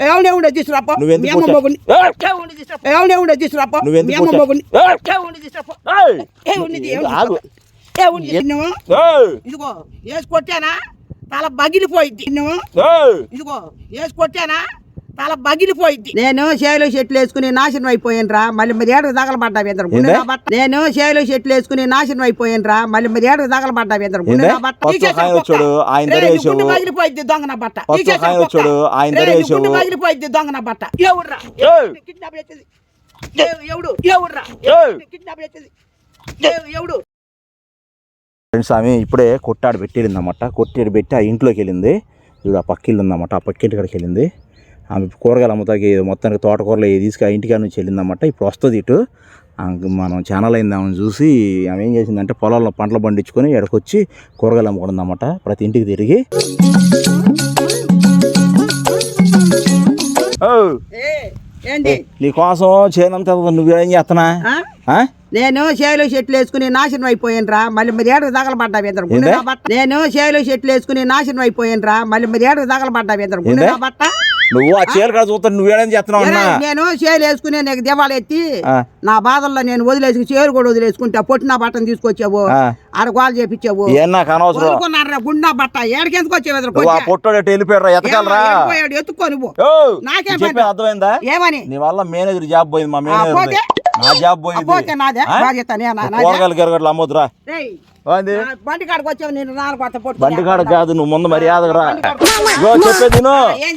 ఎవడే ఉండే తీసుకురాపో నువ్వెందుకు మీ అమ్మ మొగుని ఎవడే ఉండే తీసుకురాపో నువ్వెందుకు మీ అమ్మ మొగుని ఎవడే ఆగు. ఎవడే నువ్వు ఏయ్! ఇదిగో వేసి కొట్టానా తల ఏయ్! ఇదిగో వేసి కొట్టానా తల బగిలిపోయిద్ది నేను చేలో చెట్లు వేసుకుని నాశనం అయిపోయాను రా మళ్ళీ మరి ఏడు తగలబడ్డా వేంద్ర. గుండె ఏందే? నా బట్ట నేను చేలో చెట్లు వేసుకుని నాశనం అయిపోయాను రా మళ్ళీ మరి ఏడు తగలబడ్డా వేంద్ర. గుండె? నా బట్ట ఆయన కుక్క. వచ్చాడు, ఆయన రేయ్, నీ ధరేసావు. గుండె పగిలిపోయిద్ది దొంగ నా బట్ట. ఆయన కుక్క. వచ్చాడు, ఆయన రేయ్, నీ ధరేసావు. గుండె పగిలిపోయిద్ది దొంగ నా బట్ట. ఎవర్రా ఏయ్! కిడ్నాప్ చేసేది. ఎవ్- ఎవడు ఎవర్రా ఏయ్! కిడ్నాప్ చేసేది. ఎవ్- ఎవడు ఫ్రెండ్స్ ఆమె ఇప్పుడే కొట్టాడు పెట్టిందన్నమాట కొట్టాడు పెట్టి ఆ ఇంట్లోకి వెళ్ళింది. ఇప్పుడు ఆ పక్కిల్లు ఉందన్నమాట ఆ పక్కింటి కాడికి వెళ్ళింది. ఆమె కూరగాయలు అమ్ముతాకి మొత్తానికి తోటకూరలు ఏది తీసుకు ఆ ఇంటికాడ నుంచి వెళ్ళిందన్నమాట. ఇప్పుడు వస్తుంది ఇటు. మనం ఛానల్ అయింది ఆమెను చూసి ఆమె ఏం చేసిందంటే పొలాల్లో పంటలు పండించుకొని ఎడకొచ్చి కూరగాయలు అమ్ముకుందన్నమాట. ప్రతి ఇంటికి తిరిగి. ఓ, ఏ ఏంది నీ కోసం చేయనంత నువ్వేం చేస్తున్నా? నేను చేలో చెట్లు వేసుకుని నాశనం అయిపోయాను రా మళ్ళీ మరి ఏడు తగలబడ్డా వేంద్ర నేను చేలో చెట్లు వేసుకుని నాశనం అయిపోయాను రా మళ్ళీ మరి ఏడు తగలబడ్డా వేంద్ర బట్ట? నువ్వు ఆ చీర కాడ చూస్తా నువ్వేం చేస్తున్నావు అన్నా? నేను చేలు వేసుకుని నీకు దివాళి ఎత్తి. నా బాధల్లో నేను వదిలేసి చేరు కూడా వదిలేసుకుంటా పొట్టిన బట్టను తీసుకొచ్చావు. ఆడ గోలు చేపించావు. ఏం నాకు అనవసరం? గుండా బట్ట? ఏడికెందుకు వచ్చావు ఎదురు నువ్వు ఆ పొట్టోడు ఎతకాలరా? ఎత్తుకో నువ్వు. నాకేం? అర్థమైందా? ఏమని? నీ వల్ల మేనేజర్ జాబ్ పోయింది మా మేనేజర్? నా జాబ్ పోయింది. కూరగాయలు గిరగట్లు అమ్మొద్దురా. బండి కాడికి వచ్చావు నేను నాలుగు కొత్త పొట్టు బండి కాడ కాదు నువ్వు ముందు మర్యాదగా రా. బండి కాడికి వచ్చావు. ఇగో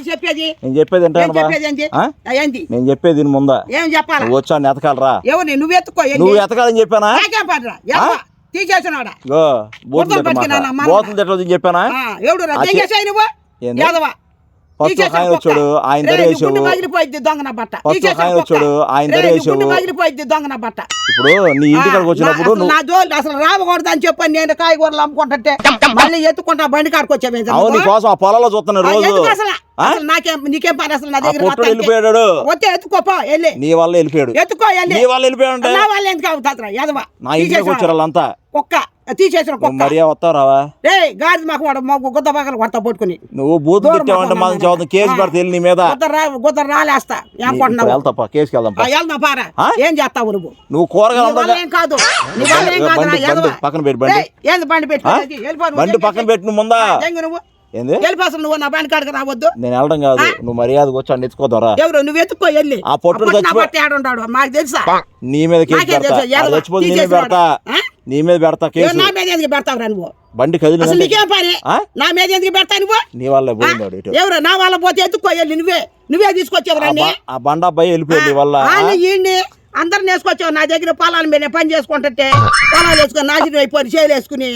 చెప్పేది నేను చెప్పేది ఏంది? నేను చెప్పేది ముందా? ఏం చెప్పాలా? నువ్వు వచ్చాను ఎతకాలరా నువ్వు ఎత్తుకో? నువ్వు ఎతకాలని చెప్పానా? తీసేసినాడా బూతులు తిట్టదు చెప్పానా? ఎవడు కొత్త తీసేసాను ఆయన. వచ్చాడు ఆయన ఆయన కుక్క. వచ్చాడు, ఆయన నా బట్ట. ఇప్పుడు నీ ఇంటికి వచ్చినప్పుడు నా- జోలి అసలు రావకూడదు అని చెప్పని నేను కాయగూరలు అమ్ముకుంటుంటే మళ్ళీ ఎత్తుకుంటా బండి కాడికి వచ్చావు అవును నీ కోసం ఆ పొలంలో చూస్తున్నా రోజు. నాకేం నీకేం పని అసలు నా దగ్గర వెళ్ళిపోయాడు. వస్తే ఎత్తుకోపో వెళ్ళి. నీ వల్ల వెళ్ళిపోయాడు. ఎత్తుకో వెళ్ళి. నీ వల్ల వెళ్ళిపోయాడు నా వాళ్ళు ఎందుకు అవుతారా యాదవా నా ఇంటికి వచ్చారు వాళ్ళంతా. కుక్క. తీసేసిన మరియా వస్తావు రావా? రే గాడి మాకు వాడు మాకు గుద్ద పక్కన కొడతా పట్టుకుని. నువ్వు బూత్ తిట్టావంటే మాకు. చదువుతుంది కేసు. పెడితే నీ మీద. గుద్ద రా గుద్ద రాలేస్తా. ఏమనుకుంటున్నావు? వెళ్తాపా కేసుకి వెళ్దాం. వెళ్దాం పారా? ఏం చేస్తావు నువ్వు? నువ్వు కూరగాయలు ఏం కాదు. పక్కన పెట్టు, బండి. ఏంది బండి పెట్టి. బండి పక్కన పెట్టు నువ్వు ముందా నువ్వు. ఏంది? వెళ్ళిపో అసలు నువ్వు నా బండి కాడికి రావద్దు. నేను వెళ్ళడం కాదు. నువ్వు మర్యాదకు వచ్చి అన్ని ఎత్తుకోదరా ఎవరు? నువ్వు ఎత్తుకో వెళ్ళి. ఆ కేసు నాకేం తెలుసు, నీ మీద తీసేసినాడు. పెడతా? నీ మీద పెడతా కేసు? నా మీద ఎందుకు పెడతావు రా నువ్వు? బండి అసలు కదిలి నీకేం పని? నా మీద ఎందుకు పెడతా నువ్వు? నీ వల్లే పోయింది వాడు ఇటు. ఎవరు? నా వాళ్ళ పోతే ఎత్తుకో వెళ్ళి నువ్వే? నువ్వే తీసుకొచ్చావు ఆ రండి ఆ బండ అబ్బాయి వెళ్ళిపోయింది వల్ల ఈయన్ని అందరిని వేసుకొచ్చావు నా దగ్గర పొలాల మీద పని చేసుకుంటుంటే పొలాలు వేసుకొని నాశనం అయిపోయి చేలు వేసుకుని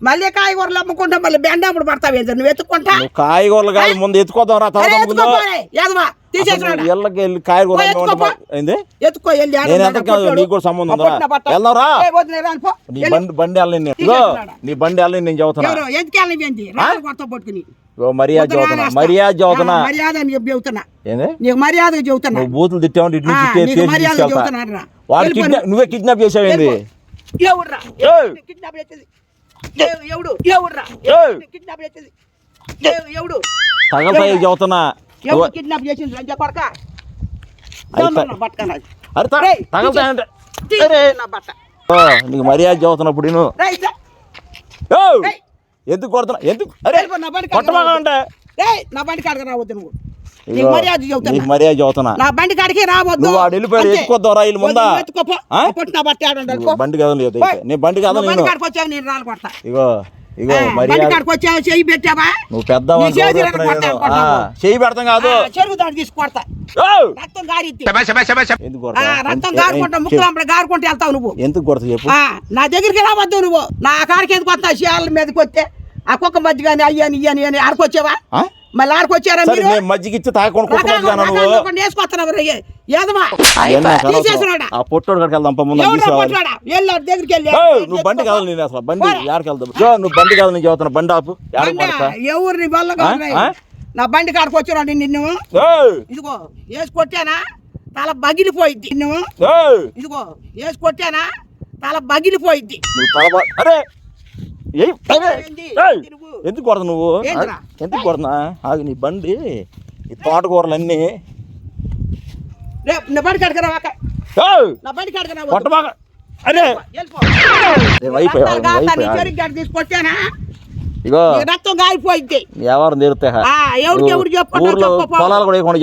మళ్ళీ కాయగూరలు అమ్ముకుంటా మళ్ళీ బెండాముడు పడతావు ఏంటి నువ్వు ఎత్తుకుంటా కాయగూరలు కాదు ముందు ఎత్తుకోదాం రా ఎల్లకి వెళ్ళి. ఏంది? ఎత్తుకో వెళ్ళి నేను. నీకు కూడా సంబంధం ఉందా? నీ. బండి బండి వెళ్ళని నేను. ఇదిగో, తీసేసినాడా? నీ బండి వెళ్ళని నేను చదువుతున్నా. ఎందుకు కొత్త పట్టుకుని ఇగో మర్యాద చదువుతున్నా. మర్యాద చదువుతున్నా. ఆ, మర్యాద అని చెప్పి చెబుతున్నా. ఏంది? నీకు మర్యాదగా చెబుతున్నా. నువ్వు బూతులు ఇటు నుంచి మర్యాద కిడ్నాప్ నువ్వే కిడ్నాప్ చేసావేంది ఎవర్రా ఏయ్. కిడ్నాప్ చేసేది. ఎవ్- ఎవడు? ఎవర్రా ఏయ్. కిడ్నాప్ చేసేది. ఎవ్- ఎవడు? తగలతాయి చదువుతున్నా. ఎవడు కిడ్నాప్ చేసింది లంచ కొడక? అరే. నా బట్ట. నీకు మర్యాద చదువుతున్నప్పుడు నేను. ఎందుకు కొడుతున్నా? ఎందుకు? అరే వెళ్ళిపో, నా బండి కాడికి కొట్టమాగా రావద్దు. అంటే? రేయ్, నా బండి కాడికి రావద్దు నువ్వు. నీకు ఇదిగో, మర్యాద నీకు చెబుతున్నా మర్యాద చదువుతున్నా. నా బండి కాడికి రావద్దు. నువ్వు వెళ్ళిపోయాడు. ఎత్తుకోద్దాం రా వీళ్ళు ముందా? ఎత్తుకోపో. నా బట్ట. బండి పోయ్. నీ బండి బండి నేను. రాళ్ళు కొడతా. ఇగో ఇగో వచ్చావు చెయ్యి పెట్టావా? నువ్వు పెద్ద. చెయ్యి పెడతాం కాదు. చెరుకు దాడి తీసి కొడతా! రక్తం గారిద్ది. ఎందుకు గారుకుంటా గారుకుంటూ వెళ్తావు నువ్వు. ఎందుకు కొడతా చెప్పు? ఆ, నా దగ్గరికి రావద్దు నువ్వు. నా కాడికి ఎందుకు వస్తా శియాల మీదకి వస్తే ఆ కుక్క మధ్య కానీ అయ్యని ఇయ్యని అని ఆడుకొచ్చావా? మళ్ళీ ఆడుకొచ్చారా సరే మీరు? నేను మజ్జిగ ఇచ్చి నువ్వు వేసుకొస్తున్నావు ఏదమా ఏం నాకు అనవసరం. తీసేసినాడా ఆ పొట్టోడు కాడికి వెళ్దాం పా ముందు ఎవడు తీసుకోవాలి పట్టువాడా? వెళ్ళు వాడి దగ్గరికి వెళ్ళి నువ్వు బండి కాదు నేను అసలు బండి పోరా. యాడికి వెళ్దాం? జో, నువ్వు బండి కాదు నేను చదువుతున్నా బండి ఆపు. వల్ల? నా బండి కాడికి వచ్చినాడు నిన్ను ఏయ్! ఇదిగో వేసి కొట్టానా తల బగిలిపోయిద్ది నువ్వు ఏయ్! ఇదిగో వేసి కొట్టానా తల బగిలిపోయిద్ది. నువ్వు అరే ఎందుకు కొడతా నువ్వు? ఎందుకు కొడుతున్నా? ఆగు నీ బండి ఈ తోటకూరలన్నీ. కొట్టబాక అరే. ఇగో. రక్తం కాలిపోయింది. ఎవరు ఎవరికి ఊర్లో పొలాలు కూడా వేయకుండా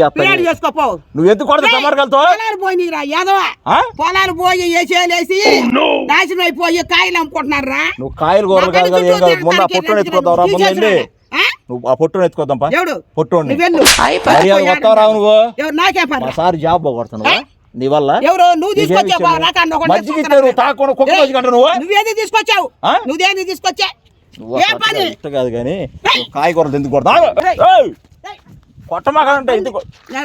చేసుకోపో. నువ్వు ఎందుకు కొడతా పొలాలు పోయినరా యాదవ? పొలాలు పోయి వేసేసి నాశనం అయిపోయి కాయలు అమ్ముకుంటున్నారా? నువ్వు కాయలు కూరలు కాదు కదా ఏం కాదు. ముందు ఆ పొట్టుని ఎత్తుకోద్దాం రా ముందు వెళ్ళి నువ్వు ఆ పొట్టుని ఎత్తుకోద్దాం ఎవడు? వస్తావు నువ్వు. నాకే పని. సార్ జాబ్ పోగొడుతున్నావా నీ వల్ల? ఎవరు? నువ్వు నీకేం తీసుకొచ్చావు మజ్జిగ తాకుండా కుక్క నువ్వు? నువ్వేది తీసుకొచ్చావు? నువ్వేది తీసుకొచ్చా నువ్వు కాదు కానీ కాయగూరలు ఎందుకు! ఏయ్, కొట్టమాకంటే ఎందుకు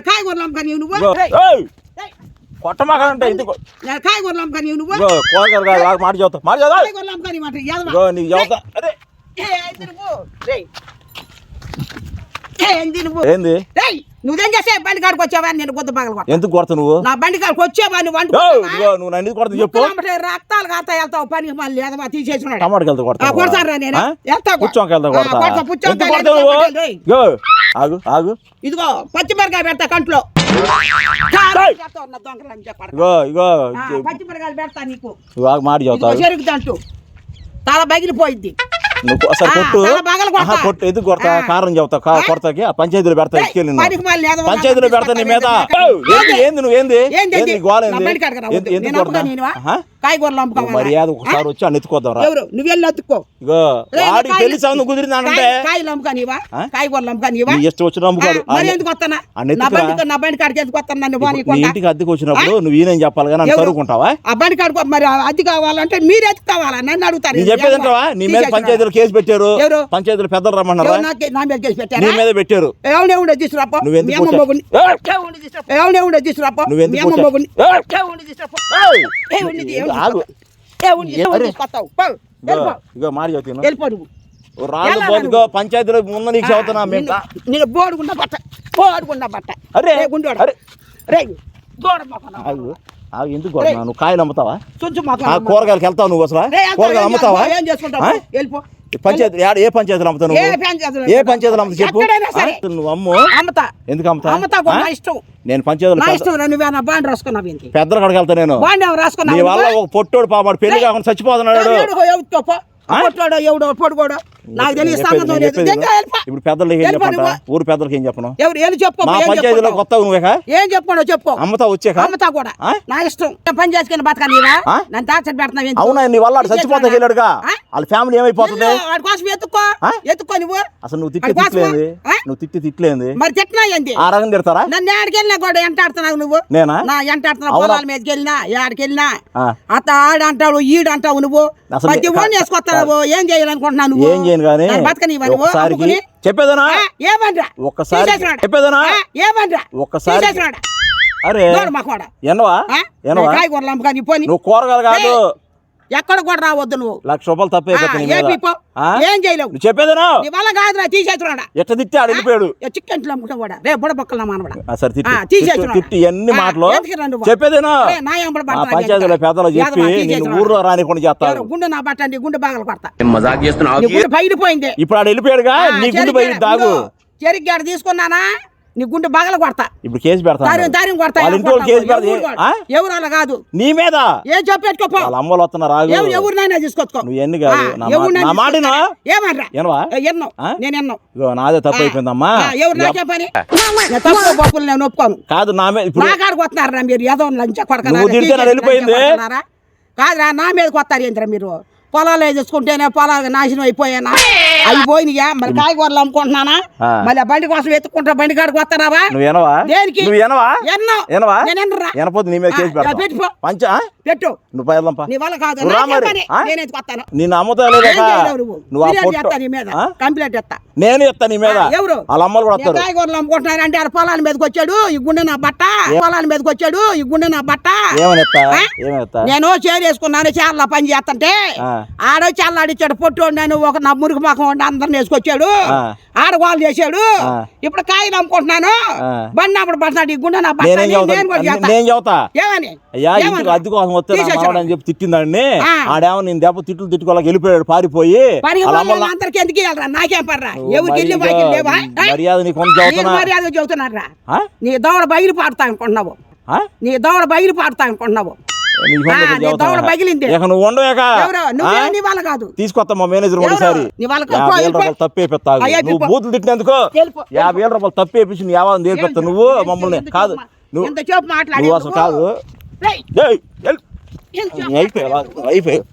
కాయగూరలు అమ్మకాని నువ్వు? కొట్టమాకంటే ఎందుకు కాయగూరలు అమ్మకాని నువ్వు? కూరగాయలు కాదు మాట చదువుతా మాట చదువు నీకు చదువుతా ఏంది నువ్వు? ఏంది? నువ్వు చేసే బండి కాడికి వచ్చావా? నేను గుద్ద పగల ఎందుకు కొడతా నువ్వు? నా బండి కాడికి వచ్చావా? నువ్వు? ఇగో నువ్వు నన్ను ఎందుకు కొడతా చెప్పు. ముక్కలమ్మటే రక్తాలు కాస్తా వెళ్తావు. పనికి మళ్ళీ ఏదమ్మా తీసేసినాడు. టమాటాకి వెళ్తా కొడతా నేను. వెళ్తా కొడతా ఆగు ఆగు. ఇదిగో పచ్చిమిరకాయ పెడతా కంట్లో. ఇగో ఇగో పచ్చిమిరకాయలు పెడతా నీకు. మాట చెరుకుదంటూ తల బగిలిపోయింది నువ్వు ఆ, కొట్టు. ఆహా, కొట్టు. ఎందుకు కొడతా. కారణం చెబుతా. కా- కొడతాకి? ఆ పంచాయతీలో పెడతా మళ్ళీ ఏదో పంచాయతీలో పెడతా నీ మీద! ఏంది ఏంది? నువ్వు ఏంది? ఏంది నీ ఏంది? బండి కాడికి రా, ఏంది- వద్దు. ఎందుకు కొడతా అమ్ముతా నేనువా? ఆహా? కాయగూరలు అమ్ముకోవాలా? మర్యాద ఒకసారి వచ్చి అన్ని ఎత్తుకోద్దాం ఎవరు? నువ్వు వెళ్ళి అతుక్కో. ఇగో రేయ్, వాడి కాయలు- పెళ్ళి సందు కుదిరిందంటే కాయ- కాయలు అమ్ముకానివా? కాయగూరలు అమ్ముకానివా? నీ ఇష్టం వచ్చిన నమ్ముకోడు ఆ, మరి ఎందుకు వస్తానా ఆ నా నెత్తుకురా. బండి నా బండి కాడికి ఎందుకు వస్తాను నన్ను ఇంటికి అద్దెకి వచ్చినప్పుడు నువ్వు ఈయన చెప్పాలి కానీ నన్ను ఎవరు? చదువుకుంటావా ఆ బండి కాడుకో మరి అది కావాలంటే మీరు ఎత్తు కావాలా నన్ను అడుగుతారు. నీ చెప్పేది అంటావా నీ మీద. పంచాయతీలో కేసు పెట్టారు. ఎవరు? పంచాయతీలో పెద్దలు రమ్మన్నారా నా మీద నీ పెట్టారా? మీద పెట్టారు. ఎవడే ఉండే తీసుకురాపో. నువ్వు ఎందుకు! ఎవడే ఉండే తీసుకురాపో. నువ్వు తీసుకురాపో ఆగు ఇగో మాట చెబుతాను వెళ్ళిపో నువ్వు రాళ్ళు పంచాయతీలో ముందు నీకు చదువుతున్నా మేము. నిన్ను బోడుగుండ బట్ట బోడుగుండ బట్ట అరే, అరే. రే దూడ ఆగు ఆగు ఎందుకు నువ్వు కాయలు అమ్ముతావా? కూరగాయలకి వెళ్తావు నువ్వు అసలు? కూరగాయలు అమ్ముతావా? వెళ్ళిపో. పంచాయతీ ఏ పంచాయతీలో అమ్ముతావు ఏ పంచాయతీలో ఏ పంచాయతీలో అమ్ముతావు చెప్పు. ఎక్కడైనా సరే. ఆ? నువ్వు అమ్ము. అమ్మతా. ఎందుకు అమ్ముతా? అమ్మతా? నా ఇష్టం. నేను పంచాయతీలో నా పెద్ద- ఇష్టం నువ్వే నా బాండ్ రాసుకున్నావు పెద్దల వెళ్తా నేను. బాండ్ ఎవరు నీ రాసుకున్నావు వల్ల ఒక పొట్టోడు పాపాడు పెళ్ళి కాకుండా చచ్చిపోతున్నాడు? పొట్లాడో ఎవడో పొడుగోడో నాకు తెలియదు లేదు వెళ్ళిపో. ఇప్పుడు పెద్దలకి ఏం చెప్పంట. ఊరు పెద్దలకి ఏం చెప్పను ఎవరు ఏం చెప్పు మా పంచాయతీలో? కొత్త ఏం చెప్పుకోడో చెప్పు అమ్మతా వచ్చాక అమ్మతా కూడా? నా ఇష్టం పని చేసుకుని బతకాలిరా ఆ? నన్ను టార్చర్ పెడుతున్నావు? అవునా నీ వల్ల చచ్చిపోతా వెళ్ళాడుగా? వాళ్ళ ఫ్యామిలీ ఏమైపోతుంది వాడి కోసం ఎత్తుకో? ఎత్తుకో నువ్వు అసలు నువ్వు తిట్టి? తిట్లేంది? నువ్వు తిట్టి తిట్లేంది మరి తిట్టినా ఏంది ఆ రకం తిడతారా నన్ను ఎక్కడికెళ్ళినా కూడా ఎంటాడుతున్నావు నువ్వు నేనా నా ఎంటాడుతున్నావు అవునా? పొలాల మీదకి వెళ్ళినా ఎక్కడికెళ్ళినా ఆ. అత్త ఆడు అంటావు ఈడు అంటావు నువ్వు ప్రతి ఓన్ వేసుకొస్తావు ఏం చేయాలనుకుంటున్నావు నువ్వు? ఏం చేయను కానీ అమ్ముకుని? చెప్పేదనా? ఏమనరా ఒక్కసారి. చెప్పేదనా? ఏమనరా ఒక్కసారి. అరే ఎన్నవా? ఆ? ఎనవా కాయగూరలు అమ్మకాని పోని. నువ్వు కూరగాయలు కాదు ఎక్కడ కూడా రావద్దు నువ్వు. లక్ష రూపాయలు తప్పే నీ ఏ చేయలేవు. చెప్పేదనా నీ వల్ల కాదురా తీసేస్తున్నాడా? ఎట్ట తిట్టి ఆడు వెళ్ళిపోయాడు. చికెన్ అమ్ముకుంటా కూడా రే బుడబక్కల మానవడా. ఆ, సరే తిట్టి. ఎన్ని మాటలు? చెప్పేదేనా రే, నా ఎంబడ పంచాయతీలో? పెద్దలు చెప్పి నేను. ఊర్లో రానికుండా చేస్తాను గుండె నా బట్టండి గుండె బాగలు కొడతా. మజాక్ చేస్తున్నావు నీ గుండె పగిలిపోయింది ఇప్పుడు ఆడు వెళ్ళిపోయాడుగా నీ గుండె బయట దాగు చెరిగ్గాడ తీసుకున్నానా? నీ గుండె బగల కొడతా. ఇప్పుడు కేసు పెడతాను దారిని దారిని కొడతా. కేసు పెడతా. ఎవరు అలా కాదు. నీ మీద? ఏం చెప్పేట్టుకోపో వాళ్ళ అమ్మలు వస్తున్నారు ఎవరు ఎవరినైనా తీసుకొచ్చుకో. నువ్వు ఎన్ని కాదు? నా మాట- ఎవరినైనా నా మాటినా తీసుకొచ్చుకో. ఏమనరా? ఏనవా ఏ, ఎన్నో? నేను ఎన్నో. నాదే తప్పు అయిపోయిందమ్మా ఎవరు నాకే పని? తప్పు బొప్పులు నేను ఒప్పుకోను. కాదు నా మీద ఇప్పుడు నా కాడికి వస్తున్నారా మీరు ఏదో లంచ వెళ్ళిపోయింది. కాదురా నా మీదకి వస్తారు ఏంద్రా మీరు? పొలాలు వేసుకుంటేనే పొలాలు నాశనం అయిపోయానా? అయిపోయినాయా మరి కాయగూరలు అమ్ముకుంటున్నానా. మళ్ళీ ఆ బండి కోసం ఎత్తుకుంటా బండి కాడికి వస్తారావా నువ్వు ఎనవా దేనికి? నువ్వు ఎనవా ఎన్నో ఎనవా నేను ఎన్నరా ఎనపోతే నీ మీద కేసు పెట్టుకో. పంచ? పెట్టు. నువ్వు పైదంపా నీ వల్ల కాదు? నేను ఎందుకు వస్తాను. నేను అమ్ముతా లేదా నువ్వు? ఆ పొట్టు నీ మీద? కంప్లైంట్ చేస్తా. నేను ఇస్తా నీ మీద. ఎవరు? వాళ్ళ అమ్మలు కూడా వస్తారు. కాయగూరలు అమ్ముకుంటున్నారంటే ఆ పొలాల మీదకి వచ్చాడు. ఈ గుండె నా బట్ట. పొలాల మీదకి వచ్చాడు. ఈ గుండె నా బట్ట. ఎత్తా ఎత్తా నేను చేరేసుకున్నాను చాలా పని చేస్తుంటే. ఆడో చల్లాడిచ్చాడు పొట్టు నేను ఒక నా మురికి మొఖం వండి అందరిని వేసుకొచ్చాడు. ఆడవాళ్ళు చేశాడు. ఇప్పుడు కాయలు అమ్ముకుంటున్నాను. బండి అప్పుడు పడతాడు. ఈ గుండె నా నేనేం ఏమని? అయ్యా అద్దె కోసం వస్తే అని చెప్పి తిట్టిందండి. ఆడేమో నేను దెబ్బ తిట్లు తిట్టుకోలేక వెళ్ళిపోయాడు పారిపోయి. అందరికి ఎందుకు ఇవ్వాలరా? నాకేం పర్రా? ఎవరికి? మర్యాద నీకు మర్యాద చెబుతున్నారా? నీ దవడ బగిలి పాడుతా అనుకుంటున్నావు? నీ దవడ బగిలి పాడుతా అనుకుంటున్నావు. ఇక నువ్వు నీ వాళ్ళ కాదు. తీసుకొస్తా మా మేనేజర్? ఒకసారి. యాభై నువ్వు. బూతులు తిట్టినందుకు యాభై వేల రూపాయలు తప్పేపించి నీ యావని తీర్పిస్తా నువ్వు మమ్మల్ని కాదు. నువ్వు నువ్వు అసలు కాదు. అయిపోయావు.